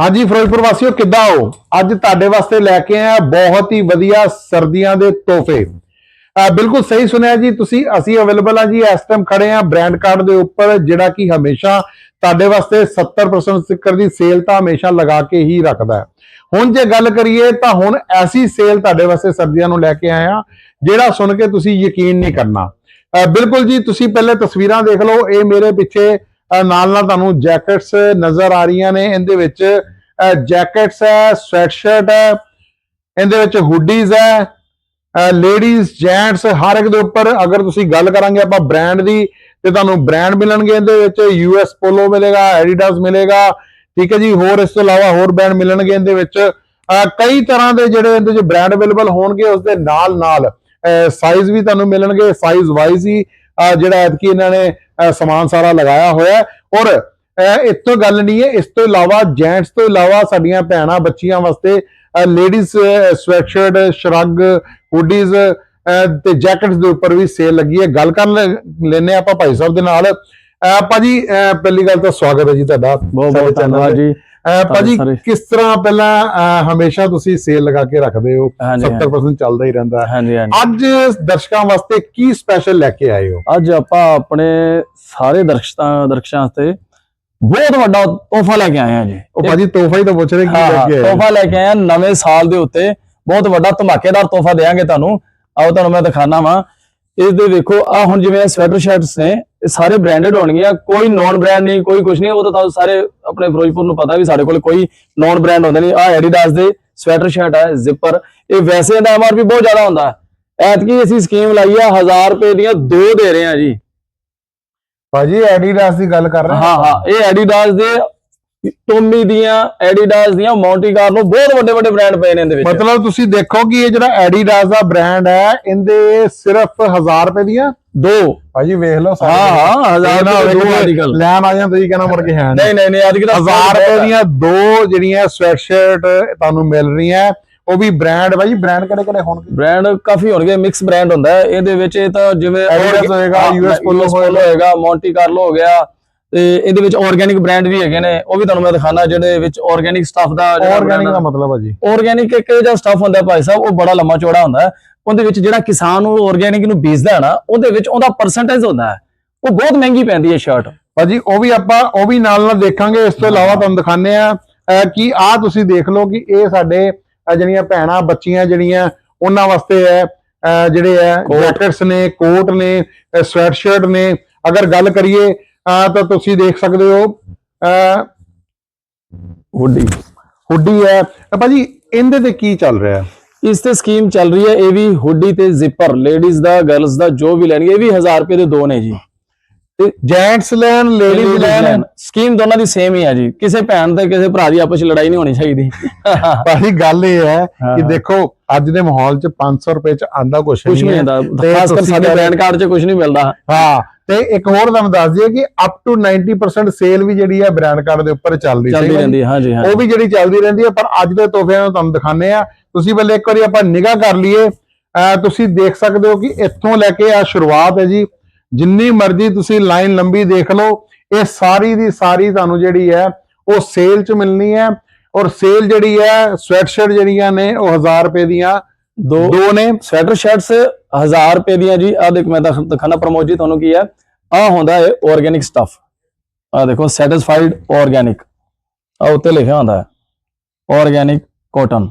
ਹਾਂਜੀ, ਫਿਰੋਜ਼ਪੁਰ ਵਾਸੀਓ, ਕਿੱਦਾਂ ਹੋ? ਅੱਜ ਤੁਹਾਡੇ ਵਾਸਤੇ ਲੈ ਕੇ ਆਇਆ ਬਹੁਤ ਹੀ ਵਧੀਆ ਸਰਦੀਆਂ ਦੇ ਤੋਹਫੇ। ਬਿਲਕੁਲ ਸਹੀ ਸੁਣਿਆ ਜੀ ਤੁਸੀਂ, ਅਸੀਂ ਅਵੇਲੇਬਲ ਆ ਜੀ, ਇਸ ਟਾਈਮ ਖੜੇ ਆ ਬ੍ਰਾਂਡ ਕਾਰਡ ਦੇ ਉੱਪਰ, ਜਿਹੜਾ ਕਿ ਹਮੇਸ਼ਾ ਤੁਹਾਡੇ ਵਾਸਤੇ 70% ਸਿੱਕਰ ਦੀ ਸੇਲ ਤਾਂ ਹਮੇਸ਼ਾ ਲਗਾ ਕੇ ਹੀ ਰੱਖਦਾ ਹੈ। ਹੁਣ ਜੇ ਗੱਲ ਕਰੀਏ ਤਾਂ ਹੁਣ ਐਸੀ ਸੇਲ ਤੁਹਾਡੇ ਵਾਸਤੇ ਸਰਦੀਆਂ ਨੂੰ ਲੈ ਕੇ ਆਏ ਆ ਜਿਹੜਾ ਸੁਣ ਕੇ ਤੁਸੀਂ ਯਕੀਨ ਨਹੀਂ ਕਰਨਾ। ਅਹ ਬਿਲਕੁਲ ਜੀ, ਤੁਸੀਂ ਪਹਿਲੇ ਤਸਵੀਰਾਂ ਦੇਖ ਲਓ, ਇਹ ਮੇਰੇ ਪਿੱਛੇ ਨਾਲ ਨਾਲ ਤੁਹਾਨੂੰ ਜੈਕਟਸ ਨਜ਼ਰ ਆ ਰਹੀਆਂ ਨੇ। ਇਹਦੇ ਵਿੱਚ ਜੈਕਟਸ ਹੈ ਸਵੈਟਸ਼ਰਟ ਹੈ, ਇਹਦੇ ਵਿੱਚ ਹੁੱਡੀਜ਼ ਹੈ ਲੇਡੀਜ਼ ਜੈਂਟਸ ਹਰ ਇੱਕ ਦੇ ਉੱਪਰ ਅਗਰ ਤੁਸੀਂ ਗੱਲ ਕਰਾਂਗੇ ਆਪਾਂ ਬ੍ਰਾਂਡ ਦੀ, ਤੇ ਤੁਹਾਨੂੰ ਬ੍ਰਾਂਡ ਮਿਲਣਗੇ ਇਹਦੇ ਵਿੱਚ। ਯੂਐਸ ਪੋਲੋ ਮਿਲੇਗਾ ਐਡੀਡਾਸ ਮਿਲੇਗਾ, ਠੀਕ ਹੈ ਜੀ, ਹੋਰ ਇਸ ਤੋਂ ਇਲਾਵਾ ਹੋਰ ਬ੍ਰਾਂਡ ਮਿਲਣਗੇ ਇਹਦੇ ਵਿੱਚ। ਕਈ ਤਰ੍ਹਾਂ ਦੇ ਜਿਹੜੇ ਇਹਦੇ ਵਿੱਚ ਬ੍ਰਾਂਡ ਅਵੇਲੇਬਲ ਹੋਣਗੇ ਉਸ ਦੇ ਨਾਲ ਨਾਲ ਸਾਈਜ਼ ਵੀ ਤੁਹਾਨੂੰ ਮਿਲਣਗੇ ਸਾਈਜ਼ ਵਾਈਜ਼ ਹੀ ਜਿਹੜਾ ਐਤਕੀ ਇਹਨਾਂ ਨੇ ਸਮਾਨ ਸਾਰਾ ਲਗਾਇਆ ਹੋਇਆ ਔਰ ਇਸ ਤੋਂ ਗੱਲ ਨਹੀਂ ਹੈ ਇਸ ਤੋਂ ਇਲਾਵਾ ਜੈਂਟਸ ਤੋਂ ਇਲਾਵਾ ਸਾਡੀਆਂ ਭੈਣਾਂ ਬੱਚੀਆਂ ਵਾਸਤੇ ਲੇਡੀਜ਼ ਸਵੈਟਸ਼ਰਟ ਸ਼ਰਗ ਹੁੱਡੀਜ਼ ਤੇ ਜੈਕਟਸ ਦੇ ਉੱਪਰ ਵੀ ਸੇਲ ਲੱਗੀ ਹੈ। ਗੱਲ ਕਰ ਲੈਨੇ ਆਪਾਂ ਭਾਈ ਸਾਹਿਬ ਦੇ ਨਾਲ। ਭਾਜੀ ਪਹਿਲੀ ਗੱਲ ਤਾਂ ਸਵਾਗਤ ਹੈ ਜੀ ਤੁਹਾਡਾ। ਬਹੁਤ ਬਹੁਤ ਧੰਨਵਾਦ। ਜੀ। ਭਾਜੀ। ਕਿਸ ਤਰ੍ਹਾਂ ਪਹਿਲਾਂ ਹਮੇਸ਼ਾ ਤੁਸੀਂ ਸੇਲ ਲਗਾ ਕੇ ਰੱਖਦੇ ਹੋ? ਹਾਂਜੀ, 70% ਚੱਲਦਾ ਹੀ ਰਹਿੰਦਾ। ਅੱਜ ਦਰਸ਼ਕਾਂ ਵਾਸਤੇ ਕੀ ਸਪੈਸ਼ਲ ਲੈ ਕੇ ਆਏ ਹੋ? ਅੱਜ ਆਪਾਂ ਆਪਣੇ ਸਾਰੇ ਦਰਸ਼ਕਾਂ ਦਰਸ਼ਕਾਂ ਵਾਸਤੇ ਬਹੁਤ ਵੱਡਾ ਤੋਹਫਾ ਲੈ ਕੇ ਆਏ ਹਾਂ ਜੀ। ਉਹ ਭਾਜੀ ਤੋਹਫਾ ਹੀ ਤਾਂ ਪੁੱਛ ਰਹੇ ਕੀ ਲੈ ਕੇ ਆਏ ਤੋਹਫਾ ਲੈ ਕੇ ਆਏ ਹਾਂ। ਨਵੇਂ ਸਾਲ ਦੇ ਉੱਤੇ ਬਹੁਤ ਵੱਡਾ ਧਮਾਕੇਦਾਰ ਤੋਹਫਾ ਦੇਵਾਂਗੇ ਤੁਹਾਨੂੰ। ਆਓ ਤੁਹਾਨੂੰ ਮੈਂ ਦਿਖਾਣਾ ਵਾਂ। ਇਸ ਦੇ ਵੇਖੋ ਆ ਹੁਣ ਜਿਵੇਂ ਸਵੈਟਰ ਸ਼ਰਟਸ ਨੇ ਇਹ ਸਾਰੇ ਬ੍ਰਾਂਡਡ ਹੋਣਗੀਆਂ ਕੋਈ ਨਾਨ ਬ੍ਰਾਂਡ ਨਹੀਂ ਕੋਈ ਕੁਝ ਨਹੀਂ ਉਹ ਤਾਂ ਤੁਹਾਨੂੰ ਸਾਰੇ ਆਪਣੇ ਫਿਰੋਜ਼ਪੁਰ ਨੂੰ ਪਤਾ ਵੀ ਸਾਡੇ ਕੋਲ ਕੋਈ ਨਾਨ ਬ੍ਰਾਂਡ ਹੁੰਦੇ ਨਹੀਂ। ਆ ਐਡੀਡਾਸ ਦੇ ਸਵੈਟਰ ਸ਼ਰਟ ਹੈ ਜ਼ਿਪਰ ਇਹ ਵੈਸੇ ਦਾ ਐਮਆਰਪੀ ਬਹੁਤ ਜ਼ਿਆਦਾ ਹੁੰਦਾ। ਐਤਕੀ ਅਸੀਂ ਸਕੀਮ ਲਾਈ ਆ 1000 ਰੁਪਏ ਦੀਆਂ ਦੋ ਦੇ ਰਹੇ ਹਾਂ ਜੀ। ਭਾਜੀ ਐਡੀਡਾਸ ਦੀ ਗੱਲ ਕਰ ਰਹੇ ਹਾਂ ਹਾਂ ਇਹ ਐਡੀਡਾਸ ਦੇ ਟੋਮੀ ਦੀਆਂ ਐਡੀਡਾਸ ਦੀਆਂ ਮੌਂਟੀ ਕਾਰਲੋ ਬਹੁਤ ਵੱਡੇ ਵੱਡੇ ਬ੍ਰਾਂਡ ਪਏ ਨੇ ਇਹਦੇ ਵਿੱਚ। ਮਤਲਬ ਤੁਸੀਂ ਦੇਖੋ ਕਿ ਇਹ ਜਿਹੜਾ ਐਡੀਡਾਸ ਦਾ ਬ੍ਰਾਂਡ ਹੈ ਇਹਦੇ ਸਿਰਫ 1000 ਰੁਪਏ ਦੀਆਂ? ਦੋ। ਭਾਜੀ ਵੇਖ ਲਓ। ਹਾਂ ਹਾਂ 1000 ਨਾ ਹੋਵੇ ਆਰਟੀਕਲ ਲੈਣ ਆ ਜਾਂ ਤੁਸੀਂ ਕਹਿੰਦਾ ਮੁੜ ਕੇ ਹੈ ਨਹੀਂ। ਨਹੀਂ ਨਹੀਂ ਅੱਜ 1000 ਰੁਪਏ ਦੀਆਂ ਦੋ ਜਿਹੜੀਆਂ ਸਵੈਟਸ਼ਰਟ ਤੁਹਾਨੂੰ ਮਿਲ ਰਹੀਆਂ ਉਹ ਵੀ ਬ੍ਰਾਂਡ ਭਾਜੀ ਬ੍ਰਾਂਡ ਕਿਹੜੇ ਕਿਹੜੇ ਹੋਣਗੇ? ਬ੍ਰਾਂਡ ਕਾਫੀ ਹੋਣਗੇ ਮਿਕਸ ਬ੍ਰਾਂਡ ਹੁੰਦਾ ਹੈ। ਇਹਦੇ ਵਿੱਚ ਇਹ ਤਾਂ ਜਿਵੇਂ Adidas ਹੋਏਗਾ, ਹਾਂ, US Polo ਹੋਏਗਾ। ਮੌਂਟੀ ਕਾਰਲੋ ਹੋ ਗਿਆ। ਤੇ ਇਹਦੇ ਵਿੱਚ ਆਰਗੇਨਿਕ ਬ੍ਰਾਂਡ ਵੀ ਹੈਗੇ ਨੇ ਉਹ ਵੀ ਤੁਹਾਨੂੰ ਮੈਂ ਦਿਖਾਣਾ ਜਿਹੜੇ ਵਿੱਚ ਆਰਗੇਨਿਕ ਸਟਫ ਦਾ ਆਰਗੈਨਿਕ ਦਾ ਮਤਲਬ ਭਾਜੀ ਆਰਗੇਨਿਕ ਇੱਕ ਜਿਹੜਾ ਸਟਫ ਹੁੰਦਾ ਹੈ ਭਾਈ ਸਾਹਿਬ ਉਹ ਬੜਾ ਲੰਮਾ ਚੌੜਾ ਹੁੰਦਾ ਹੈ। ਉਹਦੇ ਵਿੱਚ ਜਿਹੜਾ ਕਿਸਾਨ ਉਹ ਆਰਗੇਨਿਕ ਨੂੰ ਬੀਜਦਾ ਹੈ ਨਾ ਉਹਦੇ ਵਿੱਚ ਉਹਦਾ ਪਰਸੈਂਟੇਜ ਹੁੰਦਾ ਹੈ। ਉਹ ਬਹੁਤ ਮਹਿੰਗੀ ਪੈਂਦੀ ਹੈ ਸ਼ਰਟ ਭਾਜੀ ਉਹ ਵੀ ਆਪਾਂ ਉਹ ਵੀ ਨਾਲ ਨਾਲ ਦੇਖਾਂਗੇ ਇਸ ਤੋਂ ਇਲਾਵਾ ਤੁਹਾਨੂੰ ਦਿਖਾਣੇ ਆ ਕਿ ਆ ਤੁਸੀਂ ਦੇਖ ਲਓ ਕਿ ਇਹ ਸਾਡੇ ਜਿਹੜੀਆਂ ਭੈਣਾਂ ਬੱਚੀਆਂ ਜਿਹੜੀਆਂ ਉਹਨਾਂ ਵਾਸਤੇ ਹੈ ਜਿਹੜੇ ਹੈ ਜੈਕਟਸ ਨੇ ਕੋਟ ਨੇ ਸਵੈਟ ਸ਼ਰਟ ਨੇ। ਅਗਰ ਗੱਲ ਕਰੀਏ ਤਾਂ ਤੁਸੀਂ ਦੇਖ ਸਕਦੇ ਹੋ ਹੁੱਡੀ ਹੁੱਡੀ ਹੈ। ਭਾਜੀ ਇਹਦੇ ਤੇ ਕੀ ਚੱਲ ਰਿਹਾ? ਹੈ ਇਸ ਤੇ ਸਕੀਮ ਚੱਲ ਰਹੀ ਹੈ ਇਹ ਵੀ ਹੁੱਡੀ ਤੇ ਜ਼ਿਪਰ ਲੇਡੀਜ਼ ਦਾ ਗਰਲਸ ਦਾ ਜੋ ਵੀ ਲੈਣਗੇ ਇਹ ਵੀ 1000 ਰੁਪਏ ਦੇ ਦੋ ਨੇ ਜੀ। ਜੈਂਟਸ ਲੈਣ ਲੇਡੀਜ਼ ਲੈਣ। ਸਕੀਮ ਦੋਨਾਂ ਦੀ ਸੇਮ ਹੀ ਹੈ ਜੀ। ਕਿਸੇ ਭੈਣ ਤੇ ਕਿਸੇ ਭਰਾ ਦੀ ਆਪਸ ਵਿੱਚ ਲੜਾਈ ਨਹੀਂ ਹੋਣੀ ਚਾਹੀਦੀ। ਭਾਜੀ ਗੱਲ ਇਹ ਹੈ ਕਿ। ਦੇਖੋ ਅੱਜ ਦੇ ਮਾਹੌਲ 'ਚ 500 ਰੁਪਏ 'ਚ ਆਂਦਾ ਕੁਛ ਕੁਝ ਨਹੀਂ ਤੇ ਖਾਸ ਕਰ ਸਾਡੇ ਬ੍ਰਾਂਡ ਕਾਰਡ 'ਚ ਕੁਝ ਨਹੀਂ ਮਿਲਦਾ। ਹਾਂ ਤੇ ਇੱਕ ਹੋਰ ਤੁਹਾਨੂੰ ਦੱਸ ਦਈਏ ਕਿ ਅਪ ਟੂ 90% ਸੇਲ ਵੀ ਜਿਹੜੀ ਹੈ ਬ੍ਰਾਂਡ ਕਾਰਡ ਦੇ ਉੱਪਰ ਚੱਲਦੀ ਰਹਿੰਦੀ ਹੈ। ਹਾਂਜੀ ਹਾਂ ਉਹ ਵੀ ਜਿਹੜੀ ਚੱਲਦੀ ਰਹਿੰਦੀ ਹੈ ਪਰ ਅੱਜ ਦੇ ਤੋਹਫਿਆਂ ਨੂੰ ਤੁਹਾਨੂੰ ਦਿਖਾਣੇ ਆ ਤੁਸੀਂ ਪਹਿਲੇ ਇੱਕ ਵਾਰੀ ਆਪਾਂ ਨਿਗਾਹ ਕਰ ਲਈਏ। ਤੁਸੀਂ ਦੇਖ ਸਕਦੇ ਹੋ ਕਿ ਇੱਥੋਂ ਲੈ ਕੇ ਆ ਸ਼ੁਰੂਆਤ ਹੈ ਜੀ। ਜਿੰਨੀ ਮਰਜ਼ੀ ਤੁਸੀਂ ਲਾਈਨ ਲੰਬੀ ਦੇਖ ਲਓ ਇਹ ਸਾਰੀ ਦੀ ਸਾਰੀ ਤੁਹਾਨੂੰ ਜਿਹੜੀ ਹੈ ਉਹ ਸੇਲ 'ਚ ਮਿਲਣੀ ਹੈ। ਔਰ ਸੇਲ ਜਿਹੜੀ ਹੈ ਸਵੈਟਸ਼ਰਟ ਜਿਹੜੀਆਂ ਨੇ ਉਹ 1000 ਰੁਪਏ ਦੀਆਂ। ਦੋ ਦੋ ਨੇ। ਸਵੈਟਰ ਸ਼ਰਟਸ 1000 ਰੁਪਏ ਦੀਆਂ ਜੀ। ਆ ਦੇਖ ਮੈਂ ਦਿਖ- ਦਿਖਾਣਾ ਪ੍ਰਮੋਦ ਜੀ ਤੁਹਾਨੂੰ ਕੀ ਹੈ। ਆ ਹੁੰਦਾ ਹੈ ਆਰਗੇਨਿਕ ਸਟਫ ਆ ਦੇਖੋ ਸੈਟੀਸਫਾਈਡ ਆਰਗੇਨਿਕ ਆ ਉੱਤੇ ਲਿਖਿਆ ਹੁੰਦਾ ਹੈ। ਆਰਗੇਨਿਕ ਕਾਟਨ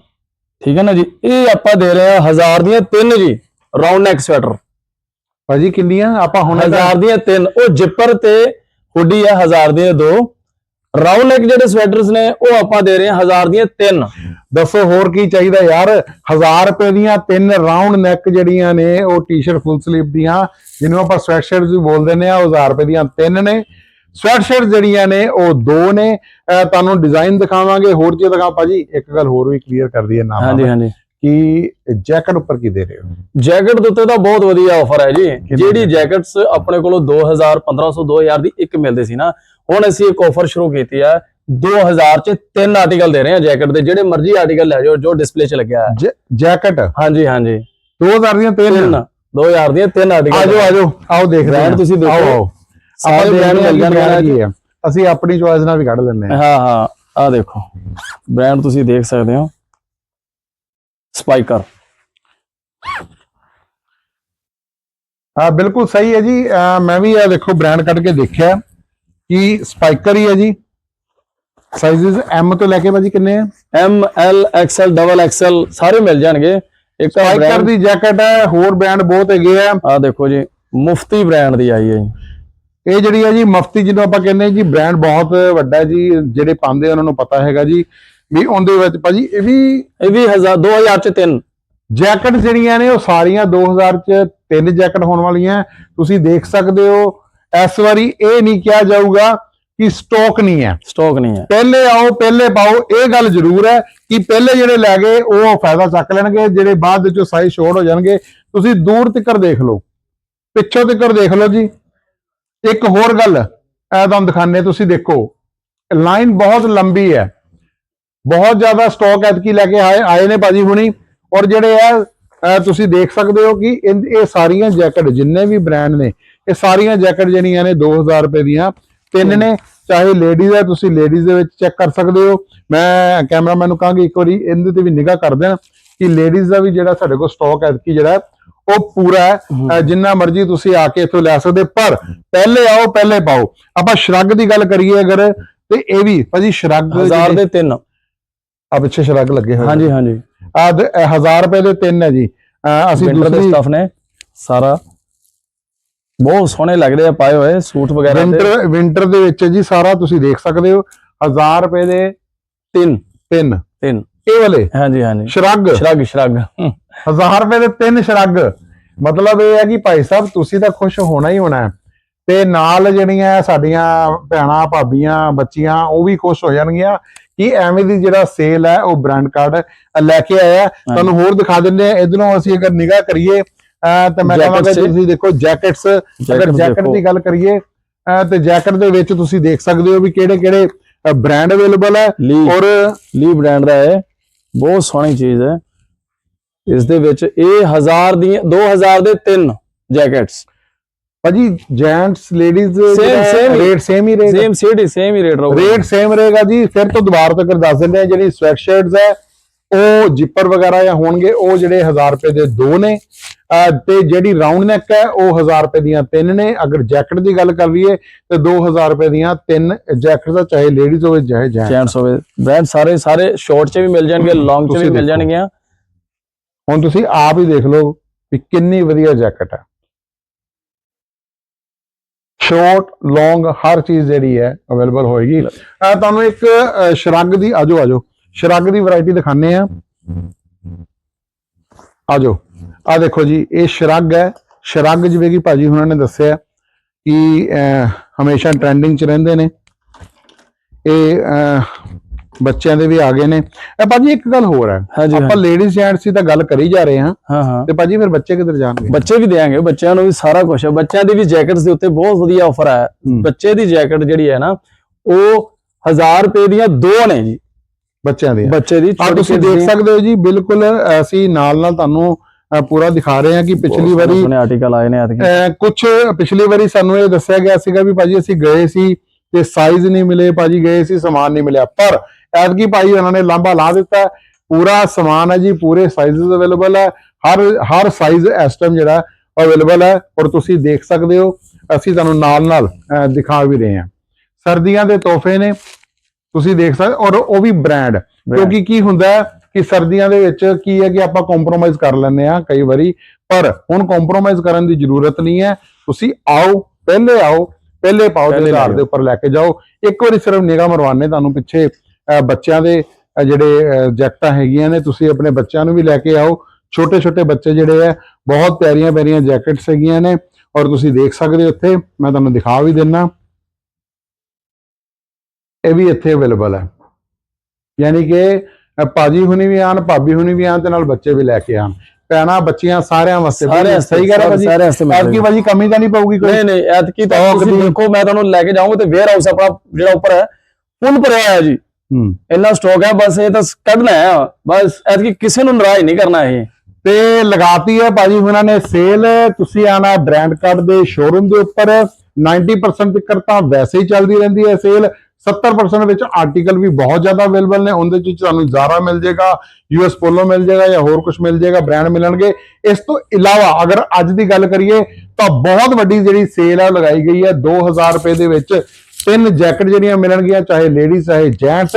ਠੀਕ ਹੈ ਨਾ ਜੀ? ਇਹ ਆਪਾਂ ਦੇ ਰਹੇ ਹਾਂ 1000 ਦੀਆਂ ਤਿੰਨ ਜੀ ਰਾਉਂਡ ਨੈਕ ਸਵੈਟਰ ਭਾਜੀ ਕਿੰਨੀਆਂ? ਆਪਾਂ ਹੁਣ 1000 ਦੀਆਂ ਤਿੰਨ ਉਹ ਜਿੱਪਰ ਤੇ ਹੁੱਡੀ ਹੈ 1000 ਦੀਆਂ ਦੋ। ਰਾਉਂਡ ਨੈਕ ਜਿਹੜੇ ਸਵੈਟਰਸ ਨੇ ਉਹ ਆਪਾਂ ਦੇ ਰਹੇ ਹਾਂ 1000 ਦੀਆਂ ਤਿੰਨ। ਦੱਸੋ ਹੋਰ ਕੀ ਚਾਹੀਦਾ ਯਾਰ? 1000 ਰੁਪਏ ਦੀਆਂ ਤਿੰਨ ਰਾਉਂਡ ਨੈਕ ਜਿਹੜੀਆਂ ਨੇ ਉਹ ਟੀ-ਸ਼ਰਟ ਫੁੱਲ ਸਲੀਵ ਦੀਆਂ ਜਿਹਨੂੰ ਆਪਾਂ ਸਵੈਟ ਸ਼ਰਟਸ ਵੀ ਬੋਲਦੇ ਨੇ ਆ ਉਹ 1000 ਰੁਪਏ ਦੀਆਂ ਤਿੰਨ ਨੇ। ਸਵੈਟ ਸ਼ਰਟ ਜਿਹੜੀਆਂ ਨੇ ਉਹ ਦੋ ਨੇ। ਤੁਹਾਨੂੰ ਡਿਜ਼ਾਈਨ ਦਿਖਾਵਾਂਗੇ। ਹੋਰ ਚੀਜ਼ ਦਿਖਾ ਭਾਜੀ ਇੱਕ ਗੱਲ ਹੋਰ ਵੀ ਕਲੀਅਰ ਕਰ ਦਈਏ ਨਾਮ ਹਾਂਜੀ ਹਾਂਜੀ। ਕਿ ਜੈਕਟ ਉੱਪਰ ਕੀ ਦੇ ਰਹੇ ਹੋ? ਜੈਕਟ ਦੇ ਉੱਤੇ ਤਾਂ ਬਹੁਤ ਵਧੀਆ ਆਫਰ ਹੈ ਜੀ। ਜਿਹੜੀ? ਜੈਕਟਸ ਆਪਣੇ ਕੋਲੋਂ 2000 1500 2000 ਦੀ ਇੱਕ ਮਿਲਦੀ ਸੀ ਨਾ ਹੁਣ ਅਸੀਂ ਇੱਕ ਆਫਰ ਸ਼ੁਰੂ ਕੀਤੀ ਹੈ। 2000 ਚ ਤਿੰਨ ਆਰਟੀਕਲ ਦੇ ਰਹੇ ਹਾਂ ਜੈਕਟ ਦੇ। ਜਿਹੜੇ ਮਰਜ਼ੀ ਆਰਟੀਕਲ ਲੈ ਜਾਓ ਜੋ ਡਿਸਪਲੇ 'ਚ ਲੱਗਿਆ ਹੈ। ਜ- ਜੈਕਟ? ਹਾਂਜੀ ਹਾਂਜੀ। 2000 ਦੀਆਂ ਤਿੰਨ? ਤਿੰਨ। 2000 ਦੀਆਂ ਤਿੰਨ ਆਰਟੀਕਲ ਆਜੋ ਆਜੋ ਆਓ ਦੇਖਦੇ Brand ਹਾਂ। ਤੁਸੀਂ ਦੇਖੋ। ਆਓ, ਆਪਾਂ ਹਾਂ ਮਿਲ ਜਾਣਗੇ ਕੀ ਹੈ ਅਸੀਂ ਆਪਣੀ ਚੋਇਸ ਨਾਲ ਵੀ ਕੱਢ ਲੈਂਦੇ ਹਾਂ। ਹਾਂ ਹਾਂ ਆ ਦੇਖੋ। ਬ੍ਰਾਂਡ ਤੁਸੀਂ ਦੇਖ ਸਕਦੇ ਹੋ। ਸਪਾਈਕਰ ਆ ਬਿਲਕੁਲ ਸਹੀ ਹੈ ਜੀ। ਮੈਂ ਵੀ ਇਹ ਦੇਖੋ ਬ੍ਰਾਂਡ ਕੱਢ ਕੇ ਦੇਖਿਆ ਕਿ ਸਪਾਈਕਰ ਹੀ ਹੈ ਜੀ। ਸਾਈਜ਼ਸ ਐਮ ਤੋਂ ਲੈ ਕੇ ਭਾਜੀ ਕਿੰਨੇ ਆ? M L XL double XL ਸਾਰੇ ਮਿਲ ਜਾਣਗੇ। ਇੱਕ ਆ ਸਪਾਈਕਰ ਬ੍ਰਾਂਡ ਦੀ ਜੈਕਟ ਹੈ ਹੋਰ ਬ੍ਰਾਂਡ ਬਹੁਤ ਹੈਗੇ ਆ। ਆ ਦੇਖੋ ਜੀ ਮੁਫਤੀ ਬ੍ਰਾਂਡ ਦੀ ਆਈ ਹੈ ਜੀ। ਇਹ ਜਿਹੜੀ ਹੈ ਜੀ ਮਫਤੀ ਜਿਹਨੂੰ ਆਪਾਂ ਕਹਿੰਦੇ ਜੀ ਬ੍ਰਾਂਡ ਬਹੁਤ ਵੱਡਾ ਜੀ ਜਿਹੜੇ ਪਾਉਂਦੇ ਉਹਨਾਂ ਨੂੰ ਪਤਾ ਹੈਗਾ ਜੀ ਵੀ ਉਹਦੇ ਵਿੱਚ ਭਾਜੀ ਇਹ ਵੀ ਇਹ ਵੀ 1000 2000 ਚ ਤਿੰਨ। ਜੈਕਟ ਜਿਹੜੀਆਂ ਨੇ ਉਹ ਸਾਰੀਆਂ 2000 ਚ ਤਿੰਨ ਜੈਕਟ ਹੋਣ ਵਾਲੀਆਂ। ਤੁਸੀਂ ਦੇਖ ਸਕਦੇ ਹੋ ਇਸ ਵਾਰੀ ਇਹ ਨਹੀਂ ਕਿਹਾ ਜਾਊਗਾ ਕਿ ਸਟਾਕ ਨਹੀਂ ਹੈ। ਸਟਾਕ ਨਹੀਂ ਹੈ। ਪਹਿਲੇ ਆਓ ਪਹਿਲੇ ਪਾਓ ਇਹ ਗੱਲ ਜ਼ਰੂਰ ਹੈ ਕਿ ਪਹਿਲੇ ਜਿਹੜੇ ਲੈ ਗਏ ਉਹ ਫਾਇਦਾ ਚੱਕ ਲੈਣਗੇ ਜਿਹੜੇ ਬਾਅਦ ਵਿੱਚੋਂ ਸਾਈਜ਼ ਸ਼ੋਰਟ ਹੋ ਜਾਣਗੇ। ਤੁਸੀਂ ਦੂਰ ਤੱਕਰ ਦੇਖ ਲਓ ਪਿੱਛੋਂ ਤੱਕਰ ਦੇਖ ਲਓ ਜੀ। ਇੱਕ ਹੋਰ ਗੱਲ, ਇਹ ਤੁਹਾਨੂੰ ਦਿਖਾਣੇ ਤੁਸੀਂ ਦੇਖੋ। ਲਾਈਨ ਬਹੁਤ ਲੰਬੀ ਹੈ। ਬਹੁਤ ਜ਼ਿਆਦਾ ਸਟਾਕ ਐਤਕੀ ਲੈ ਕੇ ਆਏ ਆਏ ਨੇ ਭਾਜੀ ਹੁਣੀ। ਔਰ ਜਿਹੜੇ ਆ ਤੁਸੀਂ ਦੇਖ ਸਕਦੇ ਹੋ ਕਿ ਇਹ ਸਾਰੀਆਂ ਜੈਕਟ, ਜਿੰਨੇ ਵੀ ਬ੍ਰਾਂਡ ਨੇ, ਇਹ ਸਾਰੀਆਂ ਜੈਕਟ ਜਿਹੜੀਆਂ ਨੇ 2000 ਰੁਪਏ ਦੀਆਂ। ਤਿੰਨ ਨੇ, ਚਾਹੇ ਲੇਡੀਜ਼ ਹੈ, ਤੁਸੀਂ ਲੇਡੀਜ਼ ਦੇ ਵਿੱਚ ਚੈੱਕ ਕਰ ਸਕਦੇ ਹੋ। ਮੈਂ ਕੈਮਰਾਮੈਨ ਨੂੰ ਕਹਾਂਗੀ, ਇੱਕ ਵਾਰੀ ਇਹਦੇ ਤੇ ਵੀ ਨਿਗਾਹ ਕਰ ਦੇਣ ਕਿ ਲੇਡੀਜ਼ ਦਾ ਵੀ ਜਿਹੜਾ ਸਾਡੇ ਕੋਲ ਸਟਾਕ ਐਤਕੀ ਜਿਹੜਾ ਉਹ ਪੂਰਾ ਹੈ। ਜਿੰਨਾ ਮਰਜ਼ੀ ਤੁਸੀਂ ਆ ਕੇ ਇੱਥੋਂ ਲੈ ਸਕਦੇ ਪਰ ਪਹਿਲੇ ਆਓ ਪਹਿਲੇ ਪਾਓ। ਆਪਾਂ ਸ਼ਰਗ ਦੀ ਗੱਲ ਕਰੀਏ ਅਗਰ ਤੇ ਇਹ ਵੀ ਭਾਜੀ ਸ਼ਰਗ 1000 ਦੇ ਤਿੰਨ। ਆ ਪਿੱਛੇ ਸ਼ਰਗ ਲੱਗੇ ਹੋਏ ਹਾਂਜੀ ਹਾਂਜੀ। ਆ 1000 ਰੁਪਏ ਦੇ ਤਿੰਨ ਹੈ ਜੀ। ਅਸੀਂ ਦੂਸਰੀ ਸਟਫ ਨੇ ਸਾਰਾ। ਬਹੁਤ ਸੋਹਣੇ ਲੱਗਦੇ ਆ ਪਾਏ ਹੋਏ ਸੂਟ ਵਗੈਰਾ ਵਿੰਟਰ ਵਿੰਟਰ ਦੇ ਵਿੱਚ ਜੀ ਸਾਰਾ ਤੁਸੀਂ ਦੇਖ ਸਕਦੇ ਹੋ 1000 ਰੁਪਏ ਦੇ ਤਿੰਨ। ਤਿੰਨ। ਤਿੰਨ। ਇਹ ਵਾਲੇ? ਹਾਂਜੀ ਹਾਂਜੀ। ਸ਼ਰਗ? ਸ਼ਰਗ ਸ਼ਰਗ। 1000 ਰੁਪਏ ਦੇ ਤਿੰਨ ਸ਼ਰਗ। ਮਤਲਬ ਇਹ ਹੈ ਕਿ ਭਾਈ ਸਾਹਿਬ ਤੁਸੀਂ ਤਾਂ ਖੁਸ਼ ਹੋਣਾ ਹੀ ਹੋਣਾ ਤੇ ਨਾਲ ਜਿਹੜੀਆਂ ਸਾਡੀਆਂ ਭੈਣਾਂ ਭਾਬੀਆਂ ਬੱਚੀਆਂ ਉਹ ਵੀ ਖੁਸ਼ ਹੋ ਜਾਣਗੀਆਂ ਕਿ ਐਵੇਂ ਦੀ ਜਿਹੜਾ ਸੇਲ ਹੈ ਉਹ ਬ੍ਰਾਂਡ ਕਾਰਡ ਲੈ ਕੇ ਆਇਆ ਤੁਹਾਨੂੰ ਹੋਰ ਦਿਖਾ ਦਿੰਦੇ ਆ ਇਧਰੋਂ ਅਸੀਂ ਅਗਰ ਨਿਗਾਹ ਕਰੀਏ ਤੇ ਮੈਂ ਕਹਾਂਗਾ ਤੁਸੀਂ ਦੇਖੋ ਜੈਕਟਸ ਅਗਰ ਜੈਕਟ। ਦੀ ਗੱਲ ਕਰੀਏ ਤੇ ਜੈਕਟ ਦੇ ਵਿੱਚ ਤੁਸੀਂ ਦੇਖ ਸਕਦੇ ਹੋ ਵੀ ਕਿਹੜੇ ਕਿਹੜੇ ਬ੍ਰਾਂਡ ਅਵੇਲੇਬਲ ਹੈ। ਔਰ ਲੀ ਬ੍ਰਾਂਡ ਦਾ ਹੈ। ਬਹੁਤ ਸੋਹਣੀ ਚੀਜ਼ ਹੈ। ਇਸ ਦੇ ਵਿੱਚ ਇਹ 1000 ਦੀਆਂ 2000 ਦੇ ਤਿੰਨ ਜੈਕਟਸ ਭਾਜੀ ਜੈਂਟਸ ਲੇਡੀਜ਼। ਰੇਟ ਸੇਮ ਹੀ। ਰਹੇਗਾ ਸੇਮ ਸੇਮ ਹੀ ਰੇਟ ਰਹੂਗਾ। ਰੇਟ ਸੇਮ ਰਹੇਗਾ ਜੀ। ਫਿਰ ਤੋਂ ਦੁਬਾਰਾ ਤੱਕ ਦੱਸ ਦਿੰਦੇ ਆ ਜਿਹੜੀ ਸਵੈਟ ਸ਼ਰਟਸ ਹੈ ਉਹ ਜਿੱਪਰ ਵਗੈਰਾ ਜਾਂ ਹੋਣਗੇ ਉਹ ਜਿਹੜੇ 1000 ਰੁਪਏ ਦੇ ਦੋ ਨੇ ਤੇ ਜਿਹੜੀ ਰਾਉਂਡ ਨੈਕ ਹੈ ਉਹ 1000 ਰੁਪਏ ਦੀਆਂ ਤਿੰਨ ਨੇ। ਅਗਰ ਜੈਕਟ ਦੀ ਗੱਲ ਕਰ ਲਈਏ ਤੇ 2000 ਰੁਪਏ ਦੀਆਂ ਤਿੰਨ ਜੈਕਟਸ ਆ ਚਾਹੇ ਲੇਡੀਜ਼ ਹੋਵੇ ਚਾਹੇ ਜੈਂਟਸ ਹੋਵੇ। ਬ੍ਰਾਂਡ ਸਾਰੇ ਸਾਰੇ ਸ਼ਾਰਟ 'ਚ ਵੀ ਮਿਲ ਜਾਣਗੇ ਲੌਂਗ 'ਚ ਵੀ ਮਿਲ। ਜਾਣਗੀਆਂ। ਹੁਣ ਤੁਸੀਂ ਆਪ ਹੀ ਦੇਖ ਲਓ ਵੀ ਕਿੰਨੀ ਵਧੀਆ ਜੈਕਟ ਹੈ ਸ਼ਾਰਟ ਲੌਂਗ ਹਰ ਚੀਜ਼ ਜਿਹੜੀ ਹੈ ਅਵੇਲੇਬਲ ਹੋਏਗੀ। ਤੁਹਾਨੂੰ ਇੱਕ ਸ਼ਰਗ ਦੀ ਆਜੋ ਆਜੋ। ਸ਼ਰਗ ਦੀ ਵੈਰਾਈਟੀ ਦਿਖਾਣੇ ਆ ਆਜੋ। ਆ ਦੇਖੋ ਜੀ ਇਹ ਸ਼ਰਗ ਹੈ। ਸ਼ਰਗ ਜਿਵੇਂ ਕਿ ਭਾਜੀ ਉਹਨਾਂ ਨੇ ਦੱਸਿਆ ਕਿ ਹਮੇਸ਼ਾ ਟ੍ਰੈਂਡਿੰਗ 'ਚ ਰਹਿੰਦੇ ਨੇ। ਇਹ ਬੱਚਿਆਂ ਦੇ ਵੀ ਆ ਗਏ ਨੇ। ਇਹ ਭਾਜੀ ਇੱਕ ਗੱਲ ਹੋਰ ਹੈ। ਆਪਾਂ ਲੇਡੀਜ਼ ਜੈਂਟਸ ਦੀ ਤਾਂ ਗੱਲ ਕਰੀ ਜਾ ਰਹੇ ਹਾਂ। ਤੇ ਭਾਜੀ ਫਿਰ ਬੱਚੇ ਕਿੱਧਰ ਜਾਣਗੇ? ਬੱਚੇ ਵੀ ਦੇਾਂਗੇ ਬੱਚਿਆਂ ਨੂੰ ਵੀ ਸਾਰਾ ਕੁਝ ਹੈ। ਬੱਚਿਆਂ ਦੀ ਵੀ ਜੈਕਟਸ ਦੇ ਉੱਤੇ ਬਹੁਤ ਵਧੀਆ ਆਫਰ ਹੂੰ। ਬੱਚੇ ਦੀ ਜੈਕਟ ਜਿਹੜੀ ਹੈ ਨਾ ਉਹ 1000 ਰੁਪਏ ਦੀਆਂ ਦੋ ਨੇ ਜੀ। ਬੱਚਿਆਂ ਦੇ ਬੱਚੇ ਦੀ ਆ ਤੁਸੀਂ ਦੇਖ। ਸਕਦੇ ਹੋ ਜੀ ਬਿਲਕੁਲ ਅਸੀਂ ਨਾਲ ਨਾਲ ਤੁਹਾਨੂੰ ਪੂਰਾ ਦਿਖਾ ਰਹੇ ਹਾਂ ਕਿ ਪਿਛਲੀ ਵਾਰੀ ਸੋਹਣੇ ਆਰਟੀਕਲ ਆਏ ਨੇ ਕੁਝ ਪਿਛਲੀ ਵਾਰੀ ਸਾਨੂੰ ਇਹ ਦੱਸਿਆ ਗਿਆ ਸੀਗਾ ਵੀ ਭਾਜੀ ਅਸੀਂ ਗਏ ਸੀ ਤੇ ਸਾਈਜ਼ ਨਹੀਂ ਮਿਲੇ ਭਾਜੀ ਗਏ ਸੀ ਸਮਾਨ ਨਹੀਂ ਮਿਲਿਆ। ਪਰ ਐਤਕੀ ਭਾਈ ਉਹਨਾਂ ਨੇ ਲਾਂਭਾ ਲਾ ਦਿੱਤਾ। ਪੂਰਾ ਸਮਾਨ ਹੈ ਜੀ ਪੂਰੇ ਸਾਈਜ਼ਸ ਅਵੇਲੇਬਲ ਹੈ। ਹਰ ਹਰ ਸਾਈਜ਼ ਇਸ ਟਾਈਮ ਜਿਹੜਾ ਅਵੇਲੇਬਲ ਹੈ ਔਰ ਤੁਸੀਂ ਦੇਖ ਸਕਦੇ ਹੋ। ਅਸੀਂ ਤੁਹਾਨੂੰ ਨਾਲ ਨਾਲ ਦਿਖਾ ਵੀ ਰਹੇ ਹਾਂ। ਸਰਦੀਆਂ ਦੇ ਤੋਹਫੇ ਨੇ। ਤੁਸੀਂ ਦੇਖ ਸਕਦੇ ਔਰ ਉਹ ਵੀ ਬ੍ਰਾਂਡ ਕਿਉਂਕਿ ਕੀ ਹੁੰਦਾ ਕਿ ਸਰਦੀਆਂ ਦੇ ਵਿੱਚ ਕੀ ਹੈ ਕਿ ਆਪਾਂ ਕੰਪਰੋਮਾਈਜ਼ ਕਰ ਲੈਂਦੇ ਆ ਕਈ ਵਾਰੀ ਪਰ ਹੁਣ ਕੰਪਰੋਮਾਈਜ਼ ਕਰਨ ਦੀ ਜ਼ਰੂਰਤ ਨਹੀਂ ਹੈ। ਤੁਸੀਂ ਆਓ ਪਹਿਲੇ ਆਓ ਪਹਿਲੇ ਪਾਓ ਆਧਾਰ ਲੈ ਦੇ ਉੱਪਰ ਲੈ ਕੇ ਜਾਓ। ਇੱਕ ਵਾਰੀ ਸਿਰਫ ਨਿਗਾਹ ਮਰਵਾਣੇ ਤੁਹਾਨੂੰ ਪਿੱਛੇ ਬੱਚਿਆਂ ਦੇ ਜਿਹੜੇ ਜੈਕਟਾਂ ਹੈਗੀਆਂ ਨੇ ਤੁਸੀਂ ਆਪਣੇ ਬੱਚਿਆਂ ਨੂੰ ਵੀ ਲੈ ਕੇ ਆਓ। ਛੋਟੇ ਛੋਟੇ ਬੱਚੇ ਜਿਹੜੇ ਆ ਬਹੁਤ ਪਿਆਰੀਆਂ ਪਿਆਰੀਆਂ ਜੈਕਟਸ ਹੈਗੀਆਂ ਨੇ ਔਰ ਤੁਸੀਂ ਦੇਖ ਸਕਦੇ ਹੋ ਇੱਥੇ ਮੈਂ ਤੁਹਾਨੂੰ ਦਿਖਾ ਵੀ ਦਿੰਨਾ ਇਹ ਵੀ ਇੱਥੇ ਅਵੇਲੇਬਲ ਹੈ। ਯਾਨੀ ਕਿ ਭਾਜੀ ਹੁਣੀ ਵੀ ਆਣ ਭਾਬੀ ਹੁਣੀ ਵੀ ਆਣ ਤੇ ਨਾਲ ਬੱਚੇ ਵੀ ਲੈ ਕੇ ਆਣ ਭੈਣਾਂ ਬੱਚੀਆਂ ਸਾਰਿਆਂ ਵਾਸਤੇ। ਸਾਰੇ ਸਹੀ ਗੱਲ ਹੈ ਭਾਜੀ? ਸਾਰੇ ਵਾਸਤੇ ਮਿਲ ਐਤਕੀ ਭਾਜੀ ਕਮੀ ਤਾਂ ਨਹੀਂ ਪਊਗੀ ਕੋਈ? ਨਹੀਂ ਨਹੀਂ ਐਤਕੀ ਤਾਂ ਦੇਖੋ ਮੈਂ ਤੁਹਾਨੂੰ ਲੈ ਕੇ ਜਾਊਂਗਾ ਤੇ ਵੇਅਰ ਹਾਊਸ ਆਪਣਾ ਜਿਹੜਾ ਉੱਪਰ ਹੈ ਫੁੱਲ ਭਰਿਆ ਹੈ ਜੀ। ਹੂੰ। ਇੰਨਾ ਸਟਾਕ ਹੈ ਬਸ ਇਹ ਤਾਂ ਕੱਢਣਾ ਹੈ। ਬਸ ਐਤਕੀ ਕਿਸੇ ਨੂੰ ਨਾਰਾਜ਼ ਨਹੀਂ ਕਰਨਾ ਇਹ। ਤੇ ਲਗਾਤੀ ਹੈ ਭਾਜੀ ਉਹਨਾਂ ਨੇ ਸੇਲ ਤੁਸੀਂ ਆਣਾ ਬ੍ਰਾਂਡ ਕਾਰਡ ਦੇ ਸ਼ੋਰੂਮ ਦੇ ਉੱਪਰ। 90% ਤੱਕ ਤਾਂ ਵੈਸੇ ਹੀ ਚੱਲਦੀ ਰਹਿੰਦੀ ਹੈ ਸੇਲ 70% ਵਿੱਚ ਆਰਟੀਕਲ ਵੀ ਬਹੁਤ ਜ਼ਿਆਦਾ ਅਵੇਲੇਬਲ ਨੇ, ਉਹਦੇ ਵਿੱਚ ਤੁਹਾਨੂੰ ਜ਼ਾਰਾ ਮਿਲ ਜਾਏਗਾ, US ਪੋਲੋ ਮਿਲ ਜਾਏਗਾ ਜਾਂ ਹੋਰ ਕੁਝ ਮਿਲ ਜਾਏਗਾ ਬ੍ਰਾਂਡ ਮਿਲਣਗੇ। ਇਸ ਤੋਂ ਇਲਾਵਾ ਅਗਰ ਅੱਜ ਦੀ ਗੱਲ ਕਰੀਏ, ਤਾਂ ਬਹੁਤ ਵੱਡੀ ਜਿਹੜੀ ਸੇਲ ਹੈ ਉਹ ਲਗਾਈ ਗਈ ਹੈ 2000 ਰੁਪਏ ਦੇ ਵਿੱਚ ਤਿੰਨ ਜੈਕਟ ਜਿਹੜੀਆਂ ਮਿਲਣਗੀਆਂ, ਚਾਹੇ ਲੇਡੀਜ਼ ਚਾਹੇ ਜੈਂਟਸ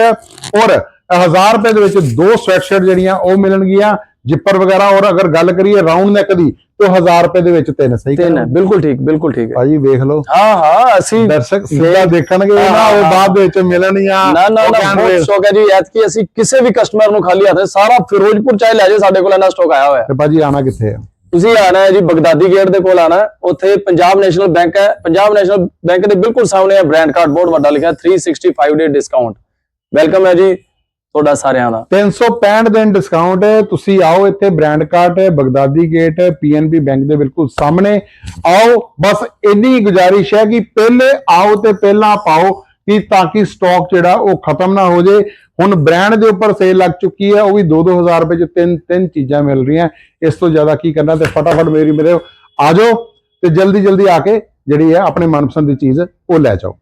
ਔਰ 1000 ਰੁਪਏ ਦੇ ਵਿੱਚ ਦੋ ਸਵੈਟਸ਼ਰਟ ਜਿਹੜੀਆਂ, ਉਹ ਮਿਲਣਗੀਆਂ। ਜਿੱਪਰ ਵਗੈਰਾ ਔਰ ਅਗਰ ਗੱਲ ਕਰੀਏ ਰਾਉਂਡ ਨੈਕ ਦੀ ਤਾਂ 1000 ਰੁਪਏ ਦੇ ਵਿੱਚ ਤਿੰਨ ਸਹੀ ਤਿੰਨ ਹੈ ਬਿਲਕੁਲ ਠੀਕ ਬਿਲਕੁਲ ਠੀਕ ਹੈ। ਭਾਜੀ ਵੇਖ ਲਓ। ਹਾਂ ਹਾਂ ਅਸੀਂ ਦਰਸ਼ਕ ਸਿੱਧਾ ਦੇਖਣਗੇ ਨਾ ਉਹ ਬਾਅਦ ਵਿੱਚ ਮਿਲਣੀਆਂ ਨਾ ਨਾ ਨਾ ਬਹੁਤ ਹੈ ਜੀ ਐਤਕੀ ਅਸੀਂ ਕਿਸੇ ਵੀ ਕਸਟਮਰ ਨੂੰ ਖਾਲੀ ਹੱਥ ਸਾਰਾ ਫਿਰੋਜ਼ਪੁਰ ਚਾਹੇ ਲੈ ਜਾਏ ਸਾਡੇ ਕੋਲ ਇਹਨਾਂ ਸਟਾਕ ਆਇਆ ਹੋਇਆ ਹੈ। ਤੇ ਭਾਜੀ ਆਣਾ ਕਿੱਥੇ ਹੈ? ਤੁਸੀਂ ਆਣਾ ਹੈ ਜੀ ਬਗਦਾਦੀ ਗੇਟ ਦੇ ਕੋਲ ਆਣਾ ਉੱਥੇ ਪੰਜਾਬ ਨੈਸ਼ਨਲ ਬੈਂਕ ਹੈ। ਪੰਜਾਬ ਨੈਸ਼ਨਲ ਬੈਂਕ ਦੇ ਬਿਲਕੁਲ ਸਾਹਮਣੇ ਹੈ ਬ੍ਰਾਂਡ ਕਾਰਡ ਬਹੁਤ ਵੱਡਾ ਲਿਖਿਆ ਹੈ, 365 ਡੇ ਡਿਸਕਾਊਂਟ ਵੈਲਕਮ ਹੈ ਜੀ। ਤੁਹਾਡਾ ਸਾਰਿਆਂ ਦਾ। 365 ਦਿਨ ਡਿਸਕਾਊਂਟ ਤੁਸੀਂ ਆਓ ਇੱਥੇ ਬ੍ਰਾਂਡ ਕਾਰਟ ਬਗਦਾਦੀ ਗੇਟ ਹੈ ਪੀਐਨਬੀ ਬੈਂਕ ਦੇ ਬਿਲਕੁਲ ਸਾਹਮਣੇ। ਆਓ, ਬਸ ਇੰਨੀ ਗੁਜ਼ਾਰਿਸ਼ ਹੈ ਕਿ ਪਹਿਲੇ ਆਓ ਤੇ ਪਹਿਲਾਂ ਪਾਓ ਕਿ ਤਾਂ ਕਿ ਸਟਾਕ ਜਿਹੜਾ ਉਹ ਖਤਮ ਨਾ ਹੋ ਜੇ ਹੁਣ ਬ੍ਰਾਂਡ ਦੇ ਉੱਪਰ ਸੇਲ ਲੱਗ ਚੁੱਕੀ ਹੈ, ਉਹ ਵੀ 2-2000 ਰੁਪਏ ਚ ਤਿੰਨ ਤਿੰਨ ਚੀਜ਼ਾਂ ਮਿਲ ਰਹੀਆਂ। ਇਸ ਤੋਂ ਜ਼ਿਆਦਾ ਕੀ ਕਰਨਾ ਤੇ ਫਟਾਫਟ ਮੇਰੀ ਮੇਰੇ ਆ ਜਾਓ ਤੇ ਜਲਦੀ ਜਲਦੀ ਆ ਕੇ ਜਿਹੜੀ ਹੈ ਆਪਣੇ ਮਨਪਸੰਦ ਦੀ ਚੀਜ਼, ਉਹ ਲੈ ਜਾਓ।